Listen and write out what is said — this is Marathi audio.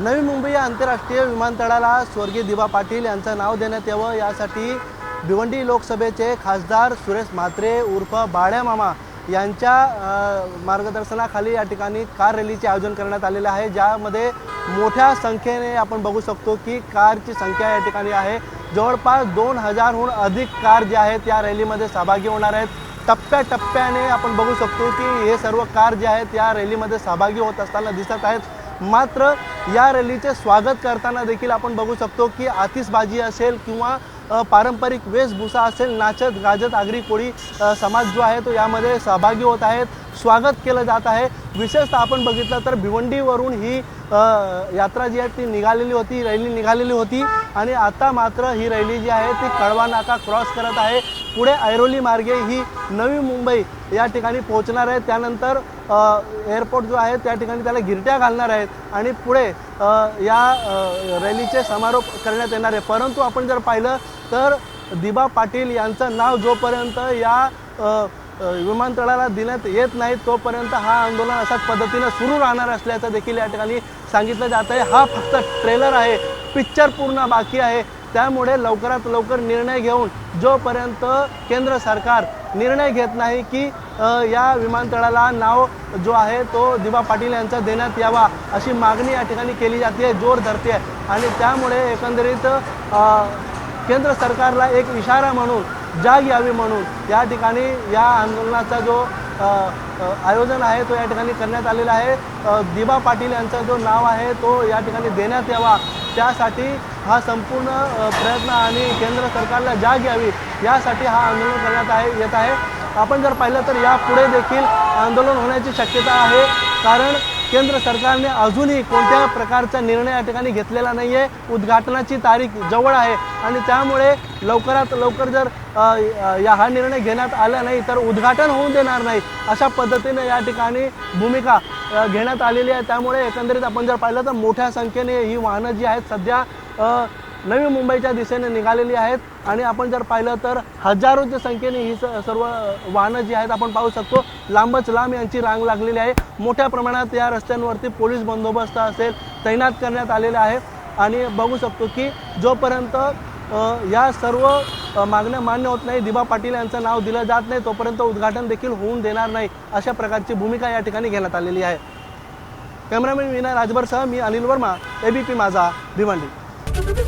नवी मुंबई या आंतरराष्ट्रीय विमानतळाला स्वर्गीय दिवा पाटील यांचं नाव देण्यात यावं. यासाठी भिवंडी लोकसभेचे खासदार सुरेश म्हात्रे उर्फ बाळ्या मामा यांच्या मार्गदर्शनाखाली या ठिकाणी कार रॅलीचे आयोजन करण्यात आलेले आहे ज्यामध्ये मोठ्या संख्येने आपण बघू शकतो की कारची संख्या या ठिकाणी आहे. जवळपास दोन हजारहून अधिक कार जे आहेत या रॅलीमध्ये सहभागी होणार आहेत. टप्प्याटप्प्याने आपण बघू शकतो की हे सर्व कार जे आहेत या रॅलीमध्ये सहभागी होत असताना दिसत आहेत. मात्र या रॅलीचे स्वागत करताना देखील आपण बघू शकतो की आतिषबाजी असेल किंवा पारंपरिक वेशभूषा असेल नाचत गाजत आगरी कोळी समाज जो आहे तो यामध्ये सहभागी होत आहेत. स्वागत केलं जात आहे. विशेषतः आपण बघितलं तर भिवंडीवरून ही यात्रा जी आहे ती निघालेली होती रॅली निघालेली होती. आणि आता मात्र ही रॅली जी आहे ती कळवा नाका क्रॉस करत आहे. पुढे ऐरोली मार्गे ही नवी मुंबई या ठिकाणी पोहोचणार आहे. त्यानंतर एअरपोर्ट जो आहे त्या ठिकाणी त्याला गिरट्या घालणार आहेत. आणि पुढे या रॅलीचे समारोप करण्यात येणार आहे. परंतु आपण जर पाहिलं तर दिबा पाटील यांचं नाव जोपर्यंत या विमानतळाला देण्यात येत नाही तोपर्यंत हा आंदोलन अशाच पद्धतीनं सुरू राहणार असल्याचं देखील या ठिकाणी सांगितलं जात आहे. हा फक्त ट्रेलर आहे पिक्चर पूर्ण बाकी आहे. त्यामुळे लवकरात लवकर निर्णय घेऊन जोपर्यंत केंद्र सरकार निर्णय घेत नाही की या विमानतळाला नाव जो आहे तो दिबा पाटील यांचा देण्यात यावा अशी मागणी या ठिकाणी केली जाते जोर धरते आणि त्यामुळे एकंदरीत केंद्र सरकारला एक इशारा म्हणून जाग यावी म्हणून. या ठिकाणी या आंदोलनाचा जो आयोजन आहे तो या ठिकाणी करण्यात आलेला आहे. दिबा पाटील यांचा जो नाव आहे तो या ठिकाणी देण्यात यावा. त्यासाठी हा संपूर्ण प्रयत्न आणि केंद्र सरकारला जाग यावी यासाठी हा आंदोलन करण्यात आहे येत आहे. आपण जर पाहिलं तर यापुढे देखील आंदोलन होण्याची शक्यता आहे. कारण केंद्र सरकारने अजूनही कोणत्या प्रकारचा निर्णय या ठिकाणी घेतलेला नाही आहे उद्घाटनाची तारीख जवळ आहे. आणि त्यामुळे लवकरात लवकर जर या हा निर्णय घेण्यात आला नाही तर उद्घाटन होऊन देणार नाही अशा पद्धतीने या ठिकाणी भूमिका घेण्यात आलेली आहे. त्यामुळे एकंदरीत आपण जर पाहिलं तर मोठ्या संख्येने ही वाहनं जी आहेत सध्या नवी मुंबईच्या दिशेने निघालेली आहेत. आणि आपण जर पाहिलं तर हजारोच्या संख्येने ही स- सर्व वाहनं जी आहेत आपण पाहू शकतो. लांबच लांब यांची रांग लागलेली आहे. मोठ्या प्रमाणात या रस्त्यांवरती पोलीस बंदोबस्त असेल तैनात करण्यात आलेला आहे. आणि बघू शकतो की जोपर्यंत या सर्व मागण्या मान्य होत नाही दिबा पाटील यांचं नाव दिलं जात नाही तोपर्यंत उद्घाटन देखील होऊन देणार नाही अशा प्रकारची भूमिका या ठिकाणी घेण्यात आलेली आहे. कॅमेरामॅन विना राजभरसह मी अनिल वर्मा एबीपी माझा भिवंडी.